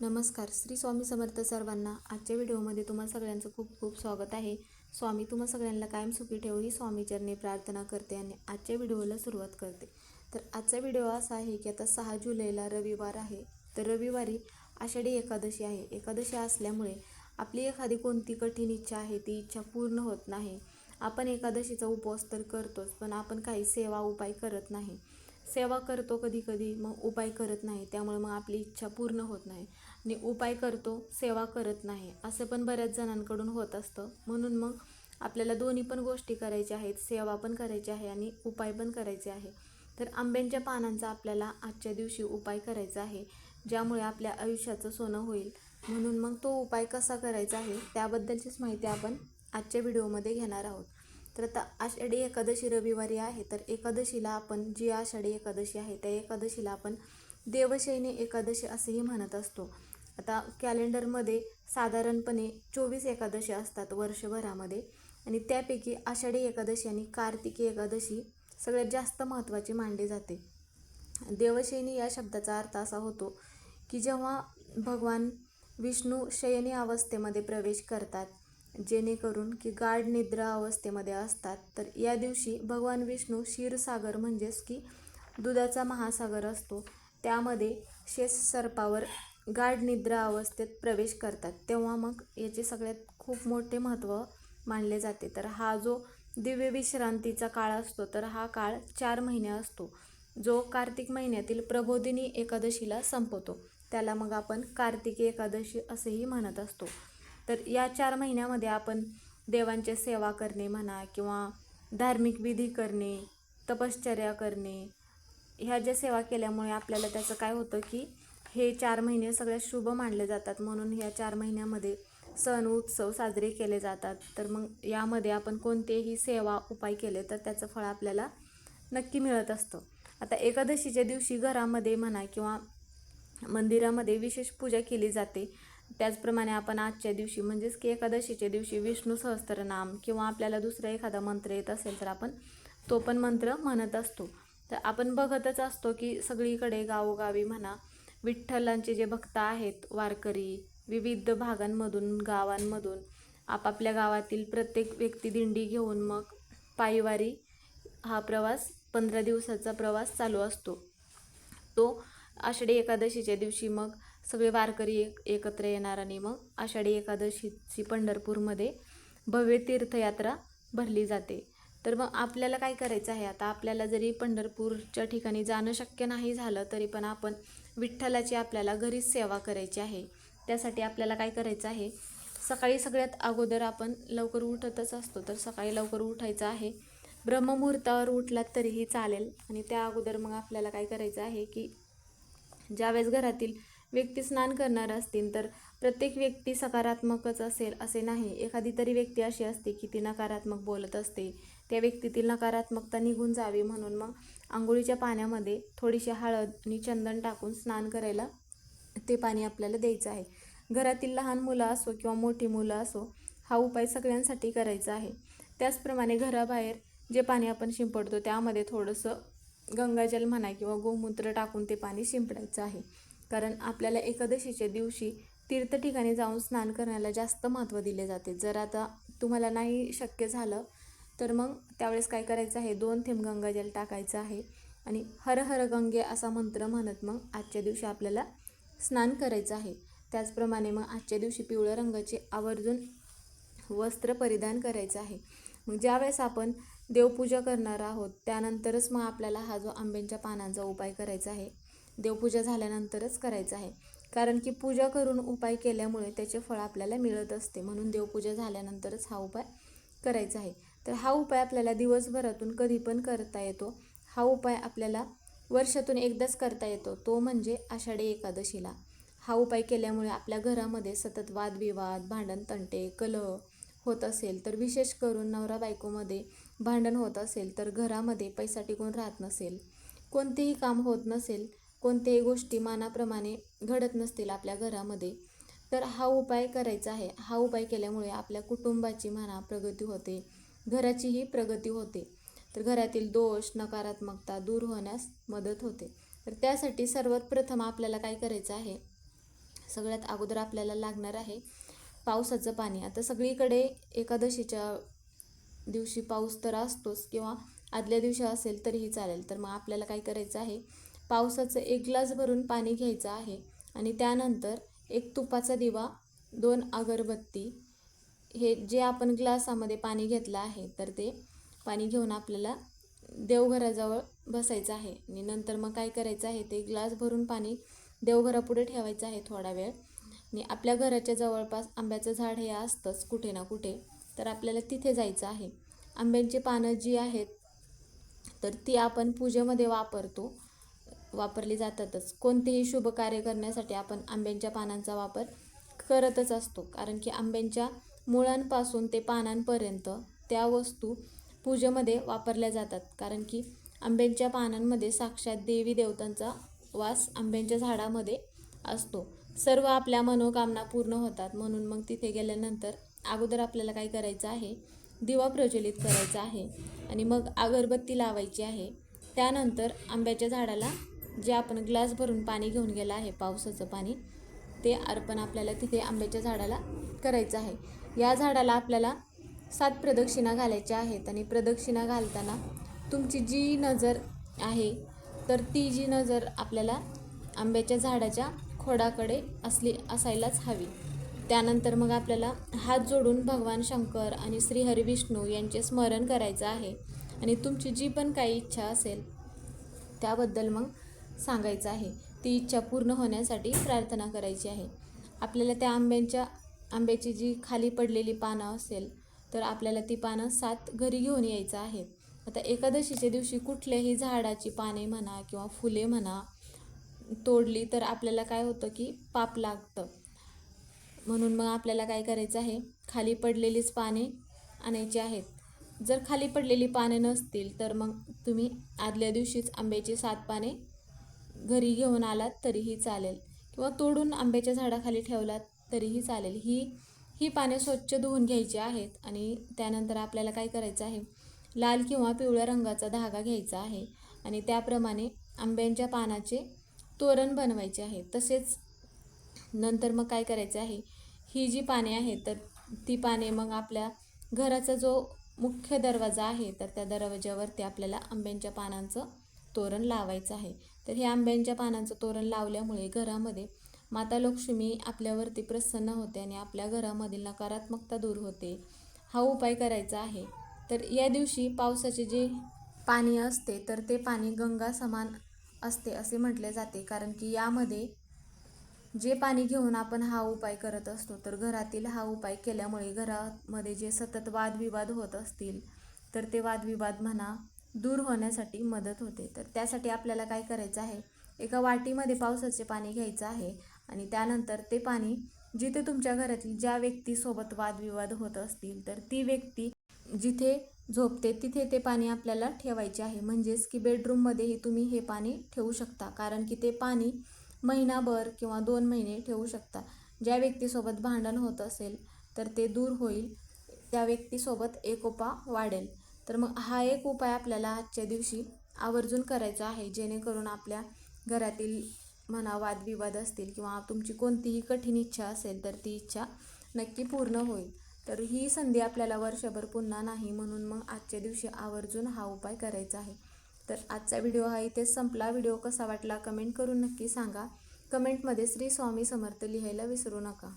नमस्कार श्री स्वामी समर्थ सर्वांना आजच्या व्हिडिओमध्ये तुम्हा सगळ्यांचं खूप खूप स्वागत आहे. स्वामी तुम्हा सगळ्यांना कायम सुखी ठेवू ही स्वामीचरणी प्रार्थना करते आणि आजच्या व्हिडिओला सुरुवात करते. तर आजचा व्हिडिओ असा आहे की आता सहा जुलैला रविवार आहे. तर रविवारी आषाढी एकादशी आहे. एकादशी असल्यामुळे आपली एखादी कोणती कठीण इच्छा आहे ती इच्छा पूर्ण होत नाही. आपण एकादशीचा उपवास तर करतोच पण आपण काही सेवा उपाय करत नाही. सेवा करतो कधी कधी मग उपाय करत नाही. त्यामुळे मग आपली इच्छा पूर्ण होत नाही. आणि उपाय करतो सेवा करत नाही असं पण बऱ्याच जणांकडून होत असतं. म्हणून मग आपल्याला दोन्ही पण गोष्टी करायच्या आहेत सेवा पण करायची आहे आणि उपाय पण करायचे आहे. तर आंब्यांच्या पानांचा आपल्याला आजच्या दिवशी उपाय करायचा आहे ज्यामुळे आपल्या आयुष्याचं सोनं होईल. म्हणून मग तो उपाय कसा करायचा आहे त्याबद्दलचीच माहिती आपण आजच्या व्हिडिओमध्ये घेणार आहोत. तर आता आषाढी एकादशी रविवारी आहे तर एकादशीला आपण जी आषाढी एकादशी आहे त्या एकादशीला आपण देवशयनी एकादशी असेही म्हणत असतो. आता कॅलेंडरमध्ये साधारणपणे चोवीस एकादशी असतात वर्षभरामध्ये. आणि त्यापैकी आषाढी एकादशी आणि कार्तिकी एकादशी सगळ्यात जास्त महत्त्वाची मानली जाते. देवशयनी या शब्दाचा अर्थ असा होतो की जेव्हा भगवान विष्णू शयनी अवस्थेमध्ये प्रवेश करतात जेणेकरून की गाढ निद्रा अवस्थेमध्ये असतात तर या दिवशी भगवान विष्णू क्षीरसागर म्हणजेच की दुधाचा महासागर असतो. त्यामध्ये शेष सर्पावर गाढ निद्रा अवस्थेत प्रवेश करतात. तेव्हा मग याचे सगळ्यात खूप मोठे महत्त्व मानले जाते. तर हा जो दिव्य विश्रांतीचा काळ असतो तर हा काळ चार महिने असतो. जो कार्तिक महिन्यातील प्रबोधिनी एकादशीला संपवतो. त्याला मग आपण कार्तिकी एकादशी असेही म्हणत असतो. तर या चार महिन्यामध्ये आपण देवांची सेवा करणे म्हणा किंवा धार्मिक विधी करणे तपश्चर्या करणे ह्या ज्या सेवा केल्यामुळे आपल्याला त्याचं काय होतं की हे चार महिने सगळ्यात शुभ मानले जातात. म्हणून ह्या चार महिन्यामध्ये सण उत्सव साजरे केले जातात. तर मग यामध्ये आपण कोणतेही सेवा उपाय केले तर त्याचं फळ आपल्याला नक्की मिळत असतं. आता एकादशीच्या दिवशी घरामध्ये म्हणा किंवा मंदिरामध्ये विशेष पूजा केली जाते. त्याचप्रमाणे आपण आजच्या दिवशी म्हणजेच की एकादशीच्या दिवशी विष्णू सहस्त्रनाम किंवा आपल्याला दुसरा एखादा मंत्र येत असेल तर आपण तो पण मंत्र म्हणत असतो. तर आपण बघतच असतो की सगळीकडे गावोगावी म्हणा विठ्ठलांचे जे भक्त आहेत वारकरी विविध भागांमधून गावांमधून आपापल्या गावातील प्रत्येक व्यक्ती दिंडी घेऊन मग पायवारी हा प्रवास पंधरा दिवसाचा प्रवास चालू असतो. तो आषाढी एकादशीच्या दिवशी मग सगळे वारकरी एक एकत्र येणार आणि मग आषाढी एकादशीची पंढरपूरमध्ये भव्य तीर्थयात्रा भरली जाते. तर मग आपल्याला काय करायचं आहे? आता आपल्याला जरी पंढरपूरच्या ठिकाणी जाणं शक्य नाही झालं तरी पण आपण विठ्ठलाची आपल्याला घरीच सेवा करायची आहे. त्यासाठी आपल्याला काय करायचं आहे? सकाळी सगळ्यात अगोदर आपण लवकर उठतच असतो तर सकाळी लवकर उठायचं आहे. ब्रह्ममुहूर्तावर उठलात तरीही चालेल. आणि त्या अगोदर मग आपल्याला काय करायचं आहे की ज्यावेळेस घरातील व्यक्ती स्नान करणार असतील तर प्रत्येक व्यक्ती सकारात्मकच असेल असे नाही. एखादी तरी व्यक्ती अशी असते की ती नकारात्मक बोलत असते. त्या व्यक्तीतील नकारात्मकता निघून जावी म्हणून मग आंघोळीच्या पाण्यामध्ये थोडीशी हळद आणि चंदन टाकून स्नान करायला ते पाणी आपल्याला द्यायचं आहे. घरातील लहान मुलं असो किंवा मोठी मुलं असो हा उपाय सगळ्यांसाठी करायचा आहे. त्याचप्रमाणे घराबाहेर जे पाणी आपण शिंपडतो त्यामध्ये थोडंसं गंगाजल म्हणा किंवा गोमूत्र टाकून ते पाणी शिंपडायचं आहे. कारण आपल्याला एकादशीच्या दिवशी तीर्थ ठिकाणी जाऊन स्नान करण्याला जास्त महत्त्व दिले जाते. जर आता तुम्हाला नाही शक्य झालं तर मग त्यावेळेस काय करायचं आहे? दोन थेंब गंगाजल टाकायचं आहे आणि हर हर गंगे असा मंत्र म्हणत मग आजच्या दिवशी आपल्याला स्नान करायचं आहे. त्याचप्रमाणे मग आजच्या दिवशी पिवळ्या रंगाचे आवर्जून वस्त्र परिधान करायचं आहे. मग ज्यावेळेस आपण देवपूजा करणार आहोत त्यानंतरच मग आपल्याला हा जो आंब्यांच्या पानांचा उपाय करायचा आहे देवपूजा झाल्यानंतरच करायचा आहे. कारण की पूजा करून उपाय केल्यामुळे त्याचे फळ आपल्याला मिळत असते. म्हणून देवपूजा झाल्यानंतरच हा उपाय करायचा आहे. तर हा उपाय आपल्याला दिवसभरातून कधी पण करता येतो. हा उपाय आपल्याला वर्षातून एकदाच करता येतो. तो म्हणजे आषाढी एकादशीला. हा उपाय केल्यामुळे आपल्या घरामध्ये सतत वादविवाद भांडण तंटे कलह होत असेल तर विशेष करून नवरा बायकोमध्ये भांडण होत असेल तर घरामध्ये पैसा टिकून राहत नसेल. कोणतेही काम होत नसेल कोणत्याही गोष्टी मानाप्रमाणे घडत नसतील आपल्या घरामध्ये तर हा उपाय करायचा आहे. हा उपाय केल्यामुळे आपल्या कुटुंबाची म्हणा प्रगती होते. घराचीही प्रगती होते. तर घरातील दोष नकारात्मकता दूर होण्यास मदत होते. तर त्यासाठी सर्वात प्रथम आपल्याला काय करायचं आहे? सगळ्यात अगोदर आपल्याला लागणार आहे पावसाचं पाणी. आता सगळीकडे एकादशीच्या दिवशी पाऊस तर असतोच किंवा आदल्या दिवशी असेल तरीही चालेल. तर मग आपल्याला काय करायचं आहे? पावसाचं एक ग्लास भरून पाणी घ्यायचं आहे आणि त्यानंतर एक तुपाचा दिवा दोन अगरबत्ती हे जे आपण ग्लासामध्ये पाणी घेतलं आहे तर ते पाणी घेऊन आपल्याला देवघराजवळ बसायचं आहे. आणि नंतर मग काय करायचं आहे ते ग्लास भरून पाणी देवघरापुढे ठेवायचं आहे थोडा वेळ. आणि आपल्या घराच्या जवळपास आंब्याचं झाड हे असतंच कुठे ना कुठे तर आपल्याला तिथे जायचं आहे. आंब्यांची पानं जी आहेत तर ती आपण पूजेमध्ये वापरतो. वापरली जातातच. कोणतेही शुभ कार्य करण्यासाठी आपण आंब्यांच्या पानांचा वापर करतच असतो. कारण की आंब्यांच्या मुळांपासून ते पानांपर्यंत त्या वस्तू पूजेमध्ये वापरल्या जातात. कारण की आंब्यांच्या पानांमध्ये साक्षात देवी देवतांचा वास आंब्यांच्या झाडामध्ये असतो. सर्व आपल्या मनोकामना पूर्ण होतात. म्हणून मग तिथे गेल्यानंतर अगोदर आपल्याला काय करायचं आहे? दिवा प्रज्वलित करायचा आहे आणि मग अगरबत्ती लावायची आहे. त्यानंतर आंब्याच्या झाडाला जे आपण ग्लास भरून पाणी घेऊन गेलं आहे पावसाचं पाणी ते अर्पण आपल्याला तिथे आंब्याच्या झाडाला करायचं आहे. या झाडाला आपल्याला सात प्रदक्षिणा घालायच्या आहेत आणि प्रदक्षिणा घालताना तुमची जी नजर आहे तर ती जी नजर आपल्याला आंब्याच्या झाडाच्या खोडाकडे असली असायलाच हवी. त्यानंतर मग आपल्याला हात जोडून भगवान शंकर आणि श्री हरिविष्णू यांचे स्मरण करायचं आहे आणि तुमची जी पण काही इच्छा असेल त्याबद्दल मग सांगायचं आहे. ती इच्छा पूर्ण होण्यासाठी प्रार्थना करायची आहे. आपल्याला त्या आंब्यांच्या आंब्याची जी खाली पडलेली पानं असेल तर आपल्याला ती पानं सात घरी घेऊन यायचं आहे. आता एकादशीच्या दिवशी कुठल्याही झाडाची पाने म्हणा किंवा फुले म्हणा तोडली तर आपल्याला काय होतं की पाप लागतं. म्हणून मग आपल्याला काय करायचं आहे? खाली पडलेलीच पाने आणायची आहेत. जर खाली पडलेली पाने नसतील तर मग तुम्ही आदल्या दिवशीच आंब्याची सात पाने घरी घेऊन आलात तरीही चालेल. किंवा तोडून आंब्याच्या झाडाखाली ठेवलात तरीही चालेल. ही ही पाने स्वच्छ धुवून घ्यायची आहेत आणि त्यानंतर आपल्याला काय करायचं आहे? लाल किंवा पिवळ्या रंगाचा धागा घ्यायचा आहे आणि त्याप्रमाणे आंब्यांच्या पानाचे तोरण बनवायचे आहे. तसेच नंतर मग काय करायचं आहे? ही जी पाने आहेत तर ती पाने मग आपल्या घराचा जो मुख्य दरवाजा आहे तर त्या दरवाज्यावरती आपल्याला आंब्यांच्या पानांचं तोरण लावायचं आहे. तर हे आंब्यांच्या पानांचं तोरण लावल्यामुळे घरामध्ये माता लक्ष्मी आपल्यावरती प्रसन्न होते आणि आपल्या घरामधील नकारात्मकता दूर होते. हा उपाय करायचा आहे. तर या दिवशी पावसाचे जे पाणी असते तर ते पाणी गंगा समान असते असे म्हटले जाते. कारण की यामध्ये जे पाणी घेऊन आपण हा उपाय करत असतो तर घरातील हा उपाय केल्यामुळे घरामध्ये जे सतत वादविवाद होत असतील तर ते वादविवाद म्हणा दूर होण्यासाठी मदत होते. तर त्यासाठी आपल्याला काय करायचं आहे? एका वाटीमध्ये पावसाचे पाणी घ्यायचं आहे. आणि त्यानंतर ते पाणी जिथे तुमच्या घरातील ज्या व्यक्तीसोबत वादविवाद होत असतील तर ती व्यक्ती जिथे झोपते तिथे ते पाणी आपल्याला ठेवायचे आहे. म्हणजेच की बेडरूममध्येही तुम्ही हे पाणी ठेवू शकता कारण की ते पाणी महिनाभर किंवा दोन महिने ठेवू शकता. ज्या व्यक्तीसोबत भांडण होत असेल तर ते दूर होईल. त्या व्यक्तीसोबत एकोपा वाढेल. तर मग हा एक उपाय आपल्याला आजच्या दिवशी आवर्जून करायचा आहे जेणेकरून आपल्या घरातील म्हणा वादविवाद असतील किंवा तुमची कोणतीही कठीण इच्छा असेल तर ती इच्छा नक्की पूर्ण होईल. तर ही संधी आपल्याला वर्षभर पुन्हा नाही म्हणून मग आजच्या दिवशी आवर्जून हा उपाय करायचा आहे. तर आजचा व्हिडिओ हा इथेच संपला. व्हिडिओ कसा वाटला कमेंट करून नक्की सांगा. कमेंटमध्ये श्री स्वामी समर्थ लिहायला विसरू नका.